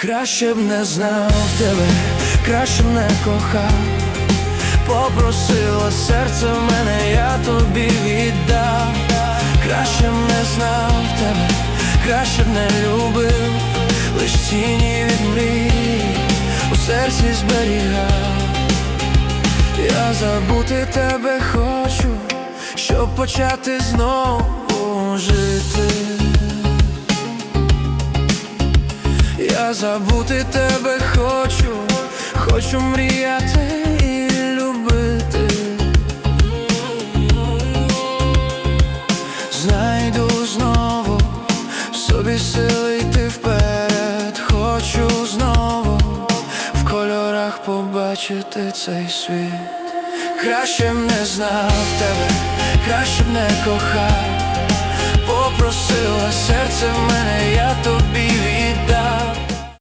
Краще б не знав тебе, краще б не кохав, попросила серце в мене, я тобі віддав, краще б не знав тебе, краще б не любив, лиш тіні від мрій у серці зберігав. Я забути тебе хочу, щоб почати знову жити. Я забути тебе хочу, хочу мріяти і любити. Знайду знову в собі сили йти вперед, хочу знову в кольорах побачити цей світ. Краще б не знав тебе, краще б не кохав, попросила